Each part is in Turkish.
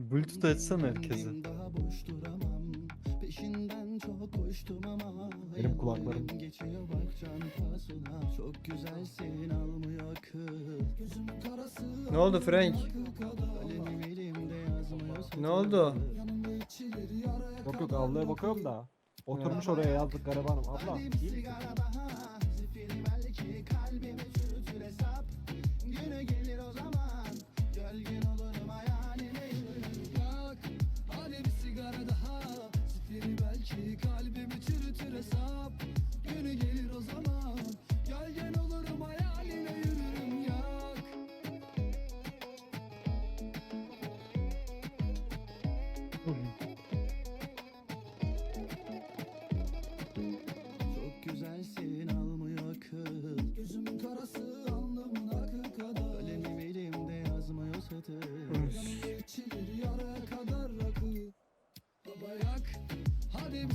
Bluetooth açsana herkese. Daha boş duramam Peşinden çok koştum ama Benim kulaklarım. Geçiyor bak can pasına Çok güzelsin almıyor akıl Gözüm karası Ne oldu Frank? Kalemim elimde yazmıyor Ne oldu? Yok yok avluya bakıyorum da. Oturmuş oraya yazdık garibanım. Abla iyi misin?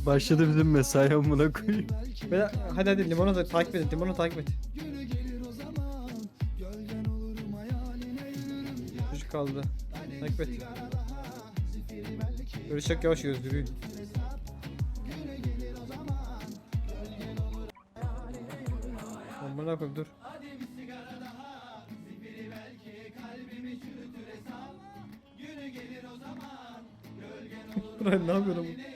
Başladı bizim mesai amına koyayım. Beyler, hadi hadi limonu takip edin. Limonu takip et. Çocuk kaldı. Takip et. Böyle çok yavaş olur Amına koyayım dur. Brian ne yapıyorsun?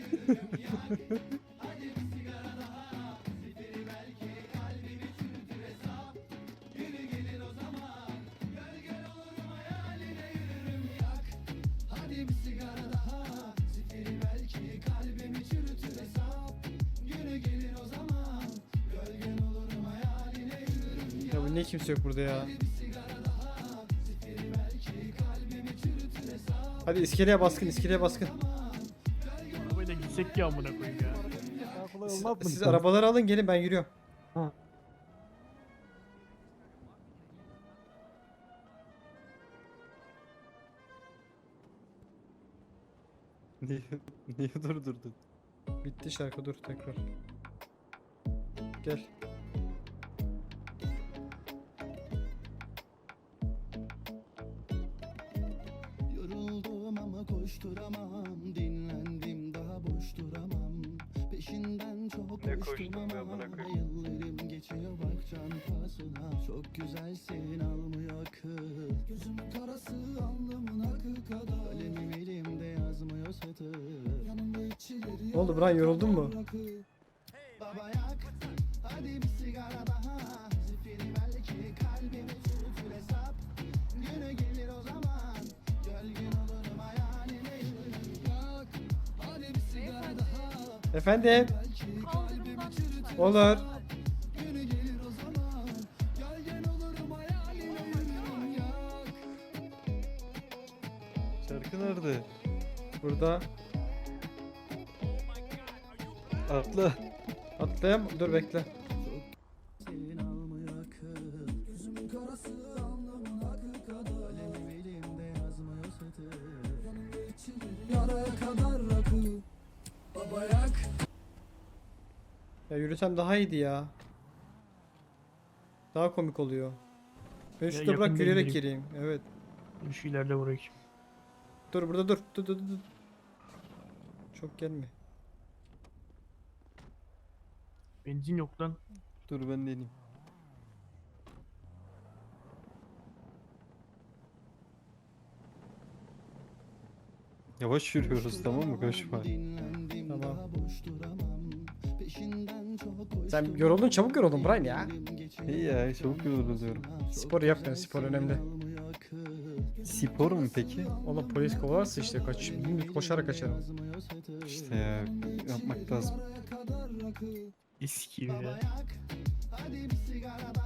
Ya bu niye kimse yok burada ya? Hadi iskeleye baskın, iskeleye baskın. Gitsek ya amına koyayım ya. Daha kolay Siz, olmaz mı? siz arabaları alın gelin ben yürüyorum. Ha. Niye, niye durdurdun? Bitti şarkı dur tekrar. Gel. Güzelsin almıyor akıl Gözümün karası alnımın akı kadar. Kalemim elimde yazmıyor satır. Yanımda içilir Ne oldu Brian yoruldun mu? Baba yak hadi bir sigara daha. Zifiri belki kalbimi çürütür hesap. Günü gelir o zaman. Gölgen olurum yürürüm Yak hadi bir sigara daha. Efendim? Olur. Kadar rakı Baba yak Ya yürüsem daha iyiydi ya. Daha komik oluyor. Ben şurada bırak yürüyerek gireyim. gireyim. Evet. Şu ileride bırakayım. Dur burada dur. Dur dur dur. dur. Çok gelme. Benzin yok lan. Dur ben deneyeyim. Yavaş yürüyoruz tamam mı? Koşma. Tamam. daha boş duramam Peşinden çok koştum Sen yoruldun çabuk yoruldun Brian ya. İyi ya çabuk yoruluyorum. Spor yap yani spor önemli. Spor mu peki? Oğlum polis kovalarsa işte kaç. Koşarak kaçarım. İşte ya yapmak lazım. Gibi ya.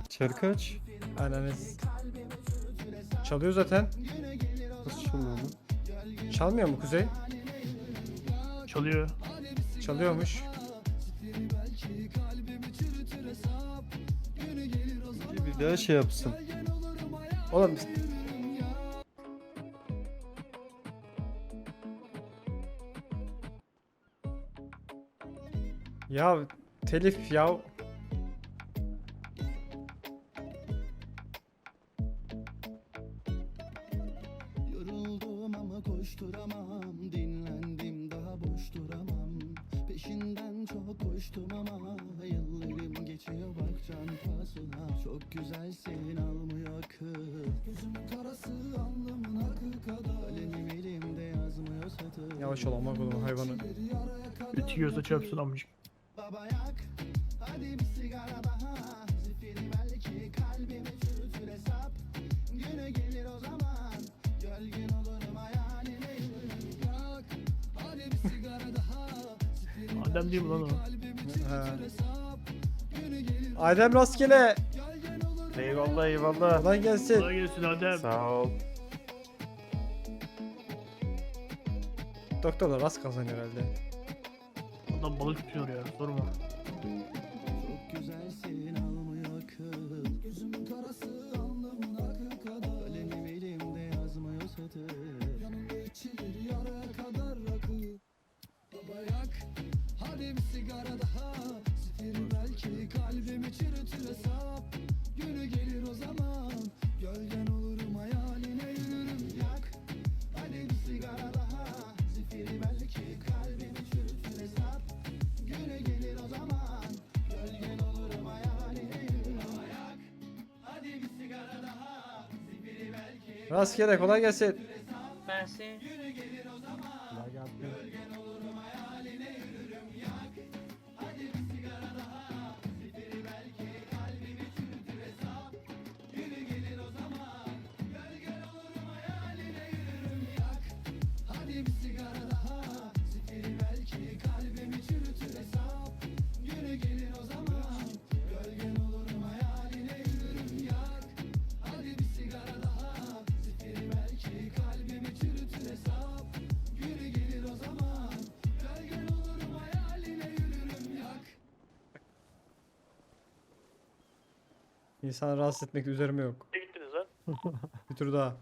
Şarkı aç. Aynen. Çalıyor zaten. Nasıl çalıyor lan? Çalmıyor mu Kuzey? Çalıyor. Çalıyormuş. Bir daha şey yapsın. Oğlum Ya telif ya. Yoruldum ama koş koşturamam. Dinlendim daha boş duramam. Peşinden çok koştum ama Yıllarım geçiyor. Bak can pahasına Çok güzelsin almıyor akıl Gözümün karası alnımın akı kadar. Kalemim elimde yazmıyor satır. Yavaş ol ama hayvanı. Ütüyorsa çöpsün amcık. Baba yak Hadi bir sigara daha Zifiri belki kalbimi çürütür hesap Günü gelir o zaman Gölgün olurum hayaline Yak Hadi bir sigara daha Zifiri Adem değil mi lan o? Adem rastgele. gölgen Eyvallah eyvallah. Kolay gelsin. Kolay gelsin Adem. Sağ ol. Doktorlar rast kazanıyor herhalde. Adam balık tutuyor ya sorma. Çok güzelsin almıyor akıl Gözümün karası alnımın akı kadar. Kalemim elimde yazmıyor satır. Yanımda içilir yaraya kadar rakı. Baba yak hadi bir sigara daha. Zifiri belki kalbimi çürütür hesap. Günü gelir o zaman Rastgele kolay gelsin. Kolay gelsin. Hadi bir İnsanı rahatsız etmek üzerime yok. Ne gittiniz lan? Bir tur daha.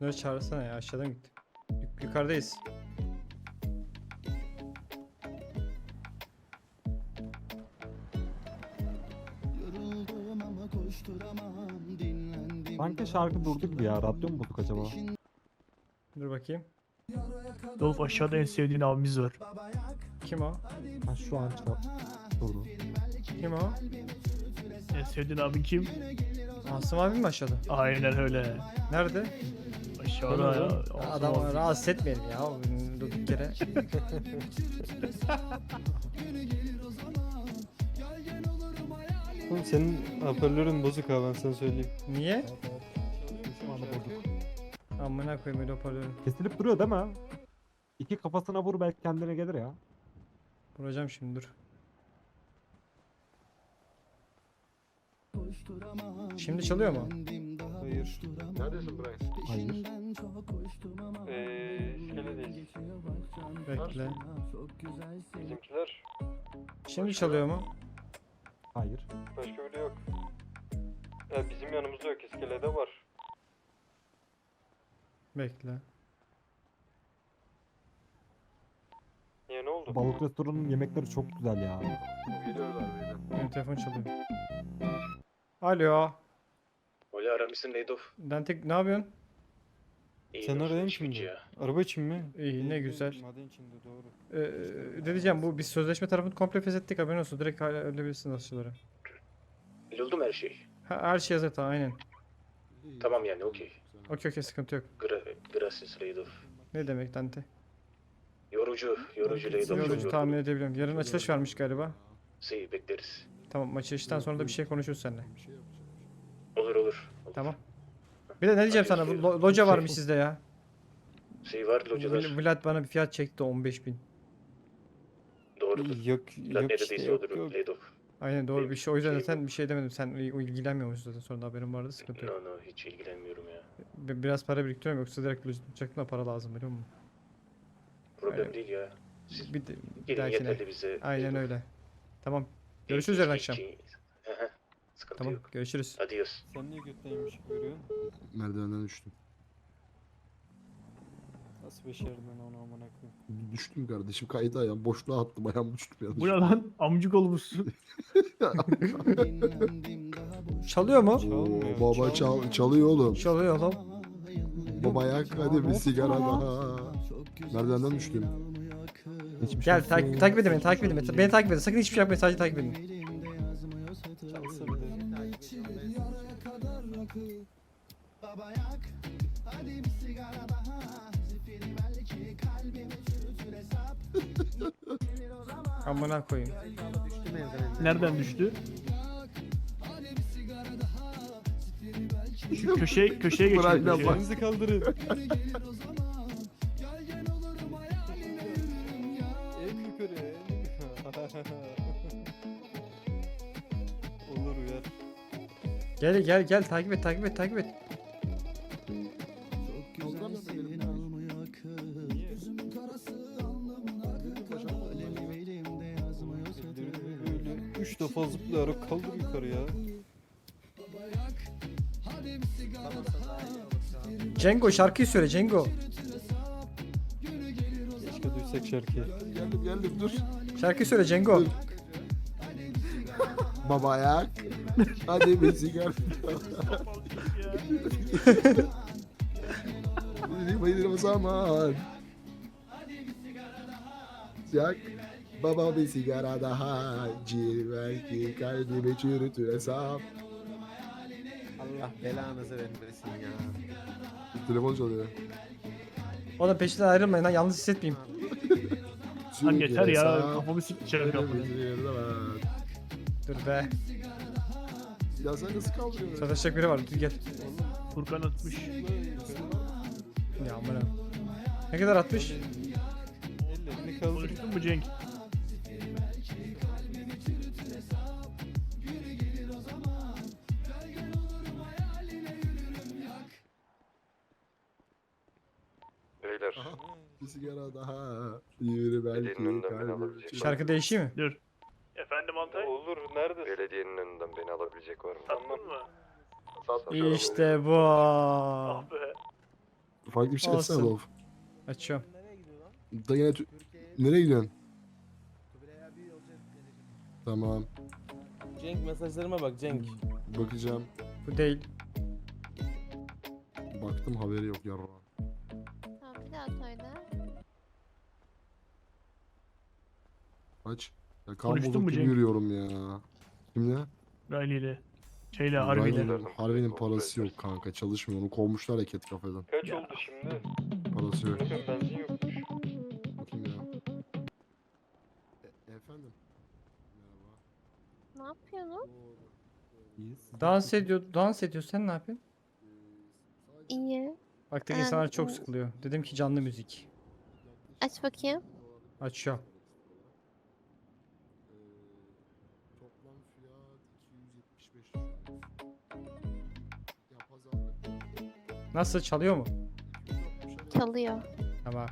Bunları çağırsana ya aşağıdan gitti. Yuk- yukarıdayız. Yoruldum ama koşturamam Dinlendim Sanki şarkı durdu gibi ya. Radyo mu bulduk acaba? Dur bakayım. Dolf aşağıda en sevdiğin abimiz var. Kim o? Ha şu an çal- durdu. Kim o? En sevdiğin abin kim? Asım abi mi aşağıda? Aynen öyle. Nerede? Aşağıda ya. Adamı rahatsız etmeyelim ya. Durduk yere. Oğlum senin hoparlörün bozuk ha ben sana söyleyeyim. Niye? Amına koyayım öyle hoparlörü. Kesilip duruyor değil mi? İki kafasına vur belki kendine gelir ya. Vuracağım şimdi dur. Şimdi çalıyor mu? Hayır. Neredesin Brian? Hayır. Peşinden çok koştum ama Eee, iskeledeyiz. Bekle. Bizimkiler Şimdi çalıyor mu? Hayır. başka biri yok. Ya bizim yanımızda yok iskelede var. Bekle. Niye ne oldu? Balık restoranının yemekleri çok güzel ya. Geliyorlar beyler. Benim telefon çalıyor. Alo. Öyle aramışsın Leydof. Dantek ne yapıyorsun? İyi Sen kimdi? ya. Araba için mi? İyi ne güzel. Maden içinde doğru. Ee, ne diyeceğim bu biz sözleşme tarafını komple feshettik haberin olsun. Direkt aşçıları. Oldu mu her şey? Ha, her şey hazır tamam aynen. Tamam yani okey. Okey okey sıkıntı yok. Gra gracias Leydof. Ne demek Dante? Yorucu, yorucu Leydof. çok Yorucu tahmin edebiliyorum. Yarın açılış varmış galiba. Si bekleriz. Tamam açılıştan sonra da bir şey konuşuruz seninle. Olur olur. Tamam. Bir de ne diyeceğim sana bu lo- loca varmış sizde ya. Si var localar. Vl- Vlad bana bir fiyat çekti 15 bin. Doğrudur. Yok Lan yok işte neredeyse yok odur yok. Aynen doğru bir şey. O yüzden Şey zaten bir şey demedim. Sen il- ilgilenmiyormuşsun zaten sonra da haberin vardı sıkıntı yok. No no hiç ilgilenmiyorum ya. Bi- Biraz para biriktiriyorum yoksa direkt loca tutacaktım da para lazım biliyor musun? Problem Aynen. değil ya. Siz Bir, de, bir gelin dahakine. yeterli bize. Aynen öyle. Tamam. Görüşürüz yarın akşam. Sıkıntı Tamam yok. görüşürüz. Adios. Sen niye götteymiş görüyorsun? Merdivenden düştüm. Nasıl becerdin onu amına koyayım? Düştüm kardeşim kaydı ayağım. Boşluğa attım ayağım düştüm yanlış. Bu ne lan? Amcık olmuşsun. Çalıyor mu? Oo, baba çal çalıyor oğlum. Çalıyor oğlum. Baba yak hadi bir sigara daha. Merdivenden düştüm. Gel şey takip, yok. takip edin beni takip edin beni. Beni takip edin. Sakın hiçbir şey yapmayın sadece takip edin. Amına koyayım. Nereden düştü? Şu köşeye köşeye geçelim. Bırak lan köşeye. bak. Elinizi kaldırın. Gel gel gel takip et takip et takip et. Üç defa zıplayarak kaldır yukarı ya. Cengo şarkıyı söyle Cengo. Keşke duysak şarkıyı. Geldim geldim dur. Şarkıyı söyle Cengo. Baba yak. Hadi bir sigara. Bayılır o zaman. Yak. Baba bir sigara daha. Cil belki kalbimi çürütür hesap. Allah belanızı vermesin ya. Telefon çalıyor. Oğlum peşinden ayrılmayın lan yalnız hissetmeyeyim. Lan yeter ya. hesap. Kafamı sikeceğim kapıyı. Dur be. Sen nasıl kaldırıyorsun? Sataşacak biri var dur gel. Furkan atmış. Ya amına. Ne kadar atmış? Ellerini kaldır. Konuştun mu Cenk? Beyler Bir sigara daha. Yürü belki Elinin önünden beni kalbimi alabilecek. çürütür. Şarkı değişiyor mu? Dur. Efendim Altay? Olur nerede? belediyenin önünden beni alabilecek var mı? Sattın mı? Satıyorum. İşte bu. Ah be. Farklı bir şey etsene Olsun. Dolf. Açıyorum. Da yine tü- Nereye gidiyorsun? Tamam. Cenk mesajlarıma bak Cenk. Bakacağım. Bu değil. Baktım haberi yok yarra. Tamam bir daha söyle. Aç. Ya Konuştun mu gibi Cenk? yürüyorum ya. Kimle? Riley ile. Şeyle. Riley'nin- Harbi'nin parası yok kanka çalışmıyor onu kovmuşlar eket kafeden. Kaç oldu şimdi? Parası yok. Bakın benzin yokmuş. Bakayım ya. E- efendim. Merhaba. Ne yapıyorsun? Dans ediyor, dans ediyor. Sen ne yapıyorsun? İyi. Baktık Ben- insanlar çok sıkılıyor. Dedim ki canlı müzik. Aç bakayım. Açıyorum. Nasıl çalıyor mu? 260 Çalıyor. Tamam.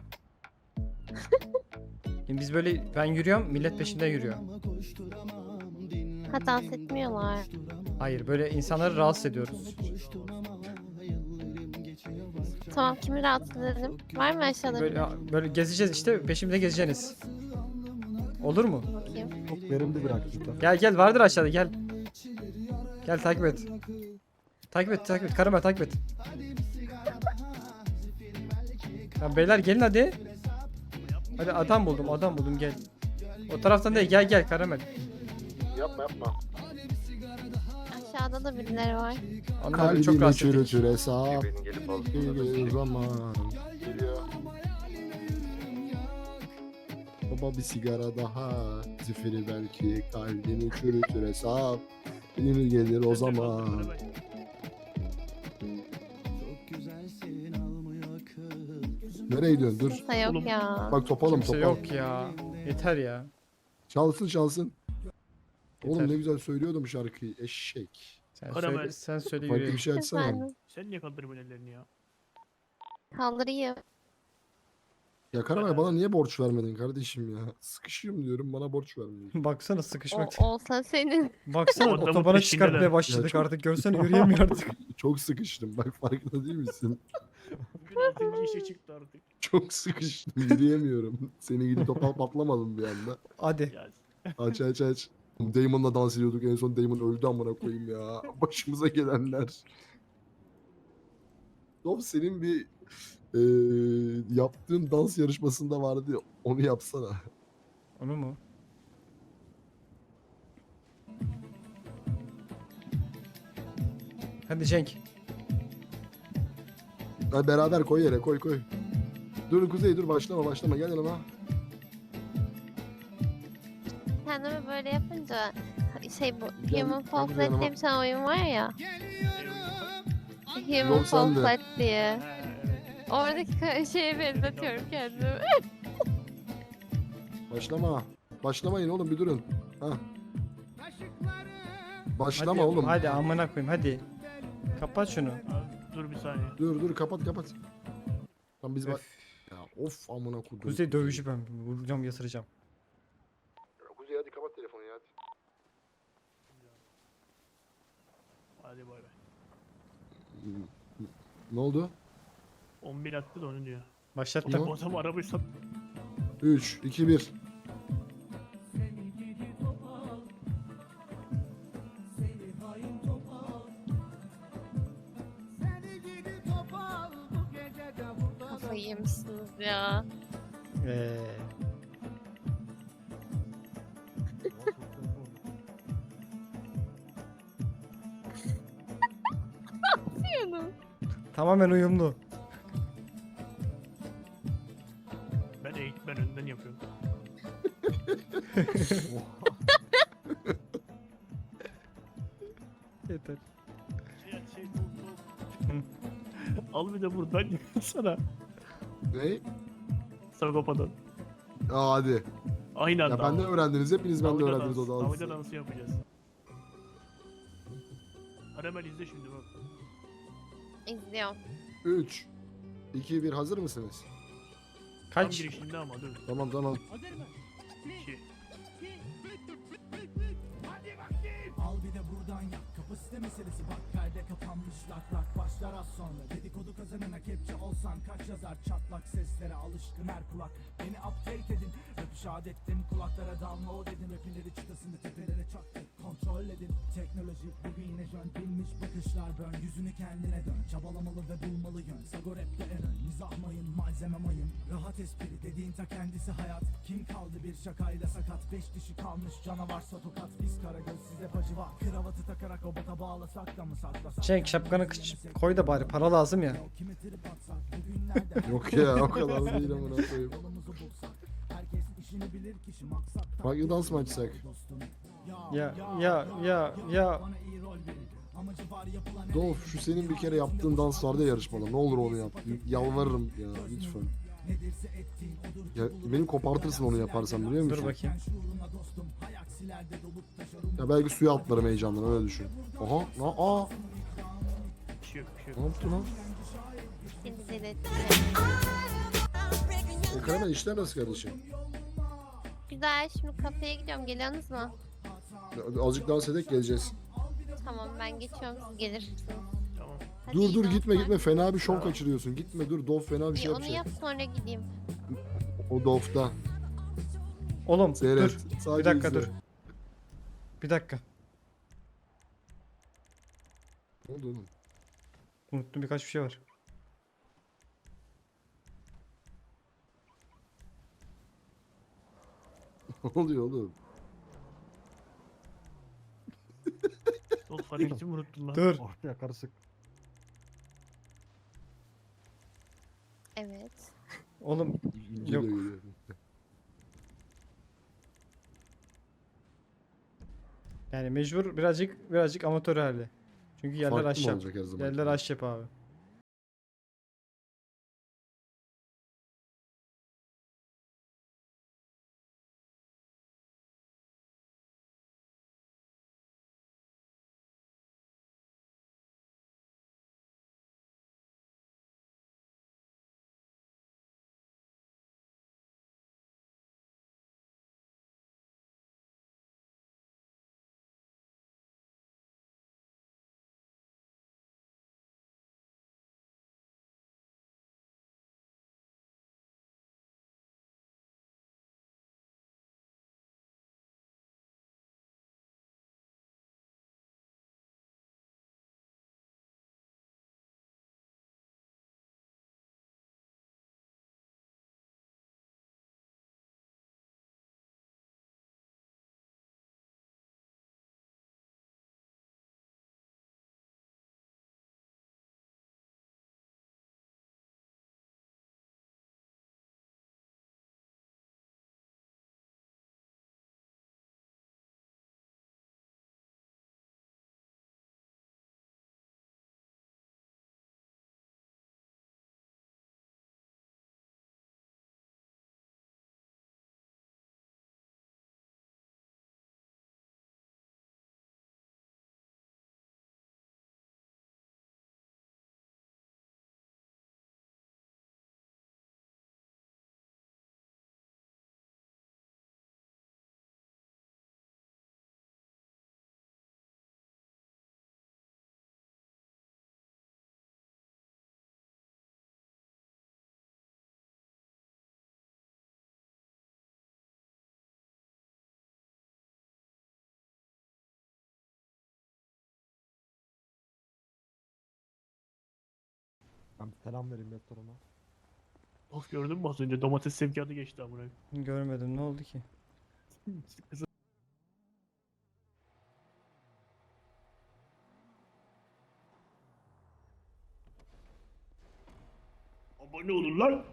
Şimdi biz böyle ben yürüyorum, millet peşimden yürüyor. Ha dans etmiyorlar. Hayır, böyle insanları rahatsız ediyoruz. Tamam kimi rahatsız edelim? Var mı aşağıda Böyle, biri? böyle gezeceğiz işte, peşimde gezeceksiniz. Olur mu? Bakayım. Çok verimli bir aktivite. Gel gel vardır aşağıda gel. Gel takip et. Takip et takip et. Karıma takip et. Ya beyler gelin hadi. Hadi adam buldum adam buldum gel. O taraftan değil gel gel karamel. Yapma yapma. Aşağıda da birileri var. Onlar beni çok Kalbimi rahatsız ediyor. çürütür hesap. Beni gelip Bir alsınlar. zaman. Geliyor. Baba bir sigara daha. Zifiri belki kalbimi çürütür hesap. Benim gelir o zaman. Nereye gidiyorsun? Dur. Kimse yok Oğlum. ya. Bak topalım Kimse topalım. yok ya. Yeter ya. Çalsın çalsın. Oğlum Yeter. ne güzel söylüyordum şarkıyı. Eşek. Sen Karamel. söyle, sen söyle Farklı yürüyelim. bir şey açsana. Efendim. Sen niye kaldırıyorsun ellerini ya? Kaldırayım. Ya Karamel bana niye borç vermedin kardeşim ya? Sıkışıyorum diyorum bana borç vermiyorsun. Baksana O, sıkışmak. olsa senin. Baksana Adamın otobana çıkartmaya başladık çok- artık. Görsene yürüyemiyor artık. Çok sıkıştım bak farkında değil misin? Bugün 6. işe çıktı artık. Çok sıkıştım yürüyemiyorum. Seni gidip topal patlamadım bir anda. Hadi. Ya Aç aç aç. Damon'la dans ediyorduk en son Damon öldü amına koyayım ya. Başımıza gelenler. Dom senin bir Ee, yaptığım dans yarışmasında vardı ya, onu yapsana. Onu mu? Hadi Cenk. Hadi beraber koy yere koy koy. Dur Kuzey dur başlama başlama gel yanıma. Kendimi böyle yapınca şey bu Gel, Human gel Fall buraya Flat yanıma. diye bir tane oyun var ya. Human Fall sende. Flat diye. Ha. Oradaki ka- şeye benzetiyorum kendimi. Başlama. Başlamayın oğlum bir durun. Ha. Başlama hadi, oğlum. Hadi amına koyayım hadi. Kapat şunu. Abi, dur bir saniye. Dur dur kapat kapat. Tamam biz bak. Ya of amına kodum. Kuzey dövüşü ben vuracağım yasıracağım. Kuzey hadi kapat telefonu ya. hadi. Hadi bay bay. Ne oldu? 11 attı da onu diyor. Başlattım. Tamam. Bu adam arabayı sat. 3 2 1. Kafayı yemişsiniz ya. Ee, tamamen uyumlu. Buradan sana. Ne? Sagopa'dan. Aa hadi. Aynı anda. Ya benden öğrendiniz. Hepiniz benden Dalga öğrendiniz o dansı. Dalga dansı. yapacağız. Aramel izle şimdi bak. İzliyorum. 3 2 1 hazır mısınız? Tam Kaç? girişinde ama dur. Tamam tamam. 2. Al bir de buradan yak Kapasite meselesi. Bak perde kapanmış lak lak Başlar az sonra. Dedikodu kazanına kepçe olsan Kaç yazar? Çatlak seslere alışkın her kulak. Beni update edin. Rap işaret ettim Kulaklara download edin. Rapinleri çıtasını tepelere çaktık Kontrol edin. Teknoloji bugüne jön. Bilmiş bakışlar bön yüzünü kendine dön. Çabalamalı ve bulmalı yön. Sago rapte malzeme mayın Rahat espri dediğin ta kendisi hayat. Kim kaldı bir şakayla sakat? Beş dişi kalmış canavarsa tokat Biz karagöz size pacı var. Kravatı takarak robota bağlasak da mı saklasak? Cenk şapkanı kıç- koy da bari para lazım ya. Trip atsak Yok ya o kadar değil amına koyayım. Yolumuzu bulsak. Herkes işini bilir kişi maksat Farklı dans mı açsak? Ya ya ya. ya. Bana iyi rol verin Dolf şu senin bir kere yaptığın dans vardı ya yarışmada. Ne olur onu yap. Yalvarırım ya lütfen. nedirse ettiğin odur Ya beni kopartırsın onu yaparsan biliyor musun? Dur bakayım. Ya belki suya atlarım heyecandan öyle düşün. Aha, na, aa, Bir şey yok bir şey ne yaptı lan? E işler nasıl kardeşim? Güzel şimdi kafeye gidiyorum. Geliyorsunuz mu? Azıcık dans edek geleceğiz. Tamam ben geçiyorum siz gelirsiniz. Tamam. Hadi Dur iyi dur gitme danslar. gitme fena bir şov kaçırıyorsun. Gitme dur Dolf fena bir şey İyi, onu yapacak. yap sonra gideyim. O Dolf'ta. Oğlum Seyret. dur. Sadece Bir dakika izle. dur. Bir dakika. Ne oldu oğlum? Unuttum birkaç bir şey var. Ne oluyor oğlum? Hareketi mi unuttun lan? Dur. Ortaya karışık. Evet. Oğlum geliyor. yani mecbur birazcık birazcık amatör hali. Çünkü yerler Farklı mı aşağı. olacak her zaman? Yerler aşağı abi. Ben selam vereyim restorana. Of gördün mü az önce domates sevkiyatı geçti amına. Görmedim ne oldu ki? Abone olun lan.